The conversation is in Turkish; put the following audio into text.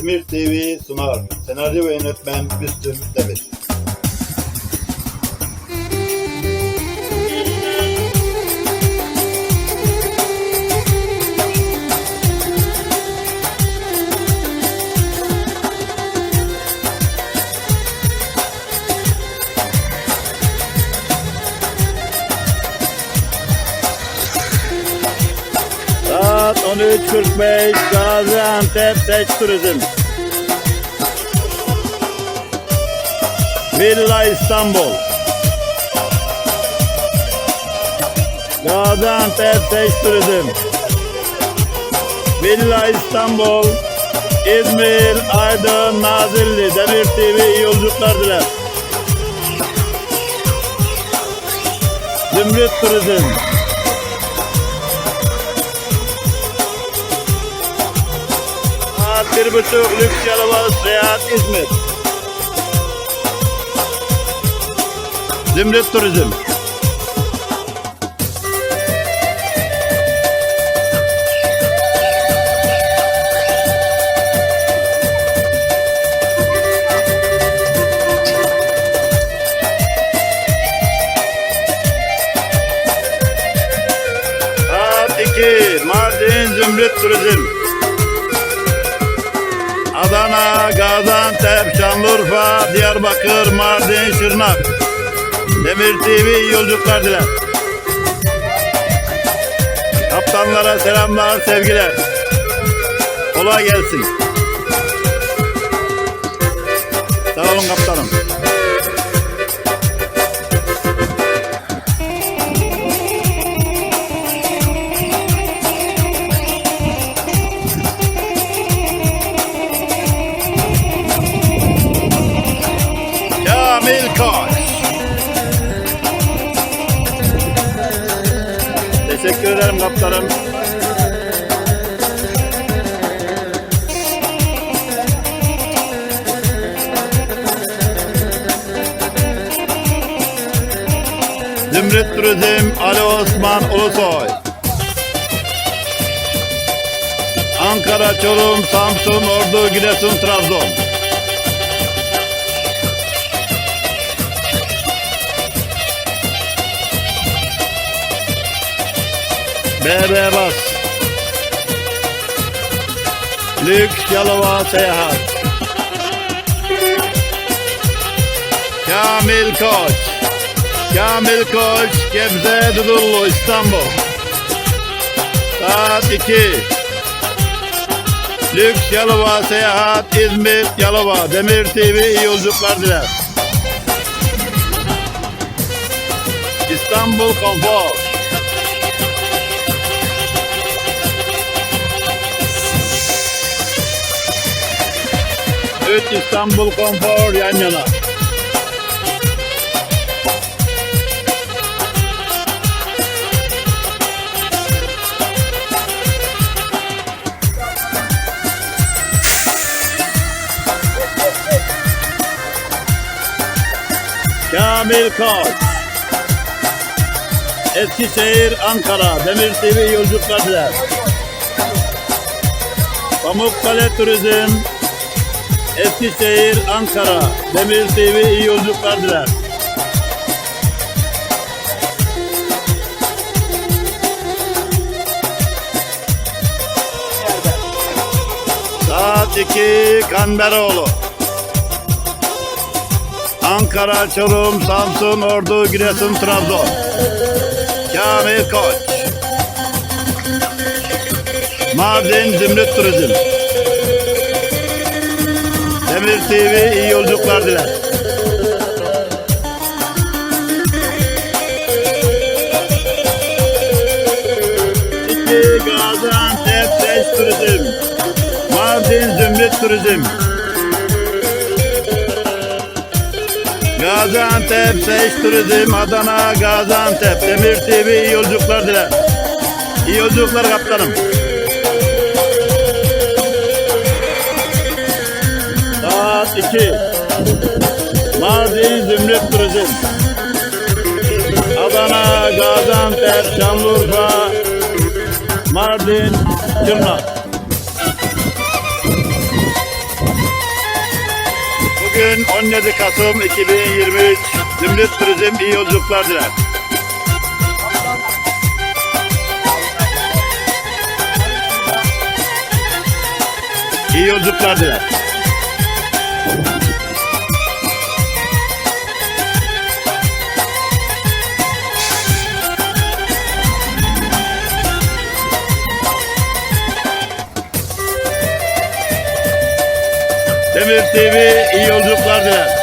Demir TV sunar. Senaryo ve yönetmen Müslüm Demir. Saat 13.45 Gaziantep Seç Turizm. Villa İstanbul. Gaziantep Seç Turizm. Villa İstanbul. İzmir, Aydın, Nazilli, Demir TV iyi yolculuklar diler. Zümrüt Turizm. Saat bir buçuk lüks yalıvalı seyahat İzmir. Zümrüt Turizm. Saat 2 Mardin Zümrüt Turizm. Adana, Gaziantep, Şanlıurfa, Diyarbakır, Mardin, Şırnak. Demir TV yolculuklar diler. Kaptanlara selamlar, sevgiler. Kolay gelsin. Sağ olun kaptanım. Kaptanım. Zümrüt Turizm Ali Osman Ulusoy. Ankara, Çorum, Samsun, Ordu, Giresun, Trabzon. BB Bas. Lüks Yalova Seyahat. Kamil Koç. Kamil Koç, Gebze Dudullu, İstanbul. Saat 2. Lüks Yalova Seyahat, İzmir, Yalova. Demir TV iyi yolculuklar diler. İstanbul Konfor. Üç İstanbul Konfor yan yana. Kamil Koç. Eskişehir, Ankara, Demir TV yolculuklar diler. Pamukkale Turizm, Eskişehir, Ankara, Demir TV iyi yolculuklar diler. Saat 2 Kanberoğlu. Ankara, Çorum, Samsun, Ordu, Giresun, Trabzon. Kamil Koç. Mardin Zümrüt Turizm. Demir TV iyi yolculuklar diler. İki Gaziantep Seç Turizm. Mardin Zümrüt Turizm. Gaziantep Seç Turizm Adana Gaziantep Demir TV iyi yolculuklar diler. İyi yolculuklar kaptanım. 2. Mardin Zümrüt Turizm. Adana, Gaziantep, Şanlıurfa, Mardin, Tırnak. Bugün 17 Kasım 2023 Zümrüt Turizm iyi yolculuklar diler. İyi yolculuklar diler. Demir TV iyi yolculuklar diler.